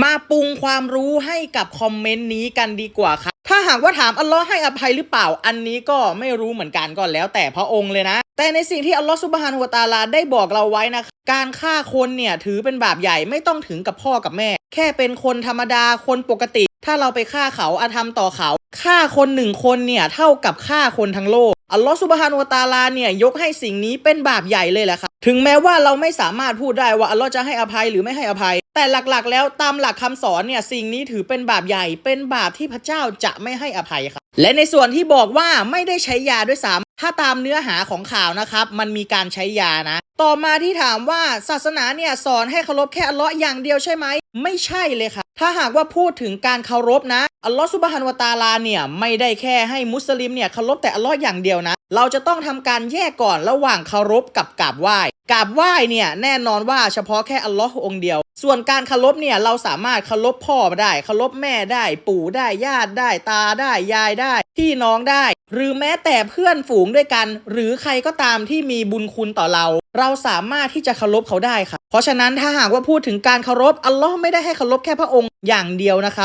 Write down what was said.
มาปรุงความรู้ให้กับคอมเมนต์นี้กันดีกว่าครับถ้าหากว่าถามอัลลอฮ์ให้อภัยหรือเปล่า อันนี้ก็ไม่รู้เหมือนกันก็แล้วแต่พระองค์เลยนะ แต่ในสิ่งที่อัลลอฮ์ซุบฮานะฮูวตาลาได้บอกเราไว้นะการฆ่าคนเนี่ยถือเป็นบาปใหญ่ไม่ต้องถึงกับพ่อกับแม่ แค่เป็นคนธรรมดาคนปกติ ถ้าเราไปฆ่าเขาอาธรรมต่อเขาฆ่าคนหนึ่งคนเนี่ยเท่ากับฆ่าคนทั้งโลก อัลลอฮ์ซุบฮานุตาลาเนี่ยยกให้สิ่งนี้เป็นบาปใหญ่เลยแหละครับถึงแม้ว่าเราไม่สามารถพูดได้ว่าอัลลอฮ์จะให้อภัยหรือไม่ให้อภัย แต่หลักๆ แล้วตามหลักคำสอนเนี่ยสิ่งนี้ถือเป็นบาปใหญ่ เป็นบาปที่พระเจ้าจะไม่ให้อภัยครับ และในส่วนที่บอกว่าไม่ได้ใช้ยาด้วยซ้ำถ้าตามเนื้อหาของข่าวนะครับ มันมีการใช้ยานะ ต่อมาที่ถามว่าศาสนาเนี่ยสอนให้เคารพแค่อัลลาะห์อย่างเดียวใช่ไหมไม่ใช่เลยค่ะถ้าหากว่าพูดถึงการเคารพนะ อัลลอฮ์ซุบฮานวตาลาเนี่ยไม่ได้แค่ให้มุสลิมเนี่ยเคารพแต่อัลลอฮ์อย่างเดียวนะ เราจะต้องทำการแยกก่อนระหว่างเคารพกับกราบไหว้กราบไหว้เนี่ยแน่นอนว่าเฉพาะแค่อัลลอฮ์องเดียว ส่วนการเคารพเนี่ยเราสามารถเคารพพ่อได้เคารพแม่ได้ ปู่ได้ญาติได้ตาได้ยายได้พี่น้องได้ หรือแม้แต่เพื่อนฝูงด้วยกัน หรือใครก็ตามที่มีบุญคุณต่อเรา เราสามารถที่จะเคารพเขาได้ค่ะ เพราะฉะนั้นถ้าหากว่าพูดถึงการเคารพอัลลอฮ์ไม่ได้ให้เคารพแค่พระองค์อย่างเดียวนะคะ